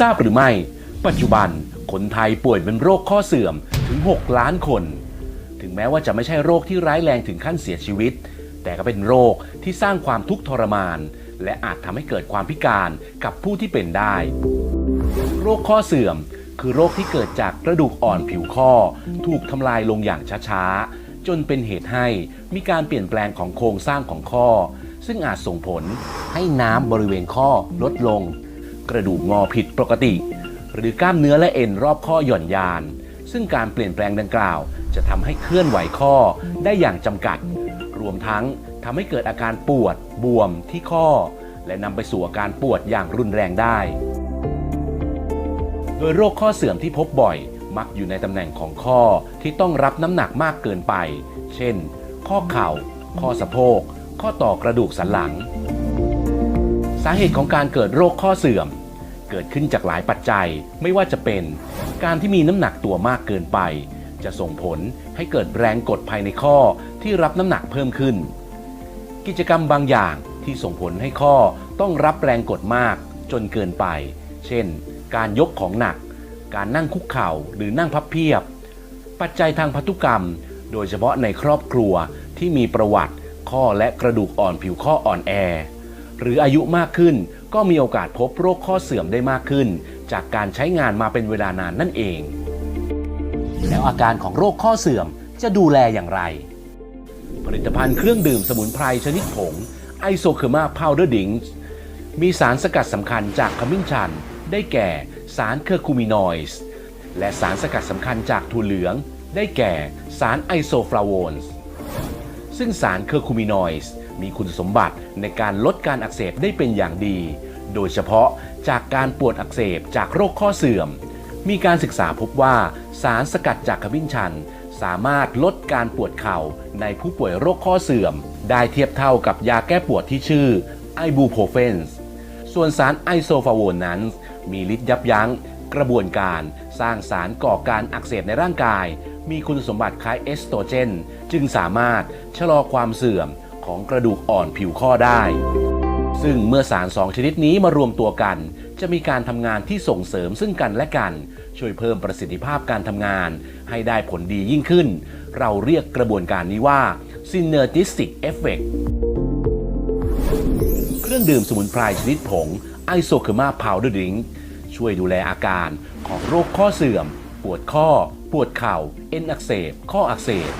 ทราบหรือไม่ ปัจจุบันคนไทยป่วยเป็นโรคข้อเสื่อมถึง 6 ล้านคน ถึงแม้ว่าจะไม่ใช่โรคที่ร้ายแรงถึงขั้นเสียชีวิต แต่ก็เป็นโรคที่สร้างความทุกข์ทรมาน และอาจทำให้เกิดความพิการกับผู้ที่เป็นได้ โรคข้อเสื่อมคือโรคที่เกิดจากกระดูกอ่อนผิวข้อ ถูกทำลายลงอย่างช้าๆ จนเป็นเหตุให้มีการเปลี่ยนแปลงของโครงสร้างของข้อ ซึ่งอาจส่งผลให้น้ำบริเวณข้อลดลง กระดูกงอผิดปกติ หรือกล้ามเนื้อและเอ็นรอบข้อหย่อนยาน ซึ่งการเปลี่ยนแปลงดังกล่าว จะทำให้เคลื่อนไหวข้อได้อย่างจำกัด รวมทั้งทำให้เกิดอาการปวด บวมที่ข้อ และนำไปสู่อาการปวดอย่างรุนแรงได้ โดยโรคข้อเสื่อมที่พบบ่อย มักอยู่ในตำแหน่งของข้อที่ต้องรับน้ำหนักมากเกินไป เช่น ข้อเข่า ข้อสะโพก ข้อต่อกระดูกสันหลังาเหตุของการเกิดโรคข้อเสื่อม เกิดขึ้นจากหลายปัจจัยไม่ว่าจะเป็นการที่มีน้ำหนักตัวมากเกินไป จะส่งผลให้เกิดแรงกดภายในข้อที่รับน้ำหนักเพิ่มขึ้น กิจกรรมบางอย่างที่ส่งผลให้ข้อต้องรับแรงกดมากจนเกินไป เช่น การยกของหนัก การนั่งคุกเข่าหรือนั่งพับเพียบ ปัจจัยทางพันธุกรรม โดยเฉพาะในครอบครัวที่มีประวัติข้อและกระดูกอ่อนผิวข้ออ่อนแอ หรืออายุมากขึ้น ก็มีโอกาสพบโรคข้อเสื่อมได้มากขึ้น จากการใช้งานมาเป็นเวลานานนั่นเอง แล้วอาการของโรคข้อเสื่อมจะดูแลอย่างไร ผลิตภัณฑ์เครื่องดื่มสมุนไพรชนิดผงไอโซเคอร์มาพาวเดอร์ดิงมีสารสกัดสำคัญจากขมิ้นชัน ได้แก่สารเคอร์คูมินอยด์และสารสกัดสำคัญจากถั่วเหลือง ได้แก่สารไอโซฟลาโวนส์ซึ่งสารเคอร์คูมินอยด์ มีคุณสมบัติในการลดการอักเสบได้เป็นอย่างดี โดยเฉพาะจากการปวดอักเสบจากโรคข้อเสื่อม มีการศึกษาพบว่าสารสกัดจากขมิ้นชัน สามารถลดการปวดเข่าในผู้ป่วยโรคข้อเสื่อม ได้เทียบเท่ากับยาแก้ปวดที่ชื่อไอบูโพเฟนส์ส่วนสารไอโซฟาโวนนั้น มีฤทธิ์ยับยั้งกระบวนการสร้างสารก่อการอักเสบในร่างกาย มีคุณสมบัติคล้ายเอสโตรเจน จึงสามารถชะลอความเสื่อม ของกระดูกอ่อนผิวข้อได้ ซึ่งเมื่อสารสองชนิดนี้มารวมตัวกัน จะมีการทำงานที่ส่งเสริมซึ่งกันและกัน ช่วยเพิ่มประสิทธิภาพการทำงาน ให้ได้ผลดียิ่งขึ้น เราเรียกกระบวนการนี้ว่า synergistic effect เครื่องดื่มสมุนไพรชนิดผงไอโซเคอร์มาพาวเดอร์ดิงช่วยดูแลอาการของโรคข้อเสื่อม ปวดข้อ ปวดเข่า เอ็นอักเสบ ข้ออักเสบ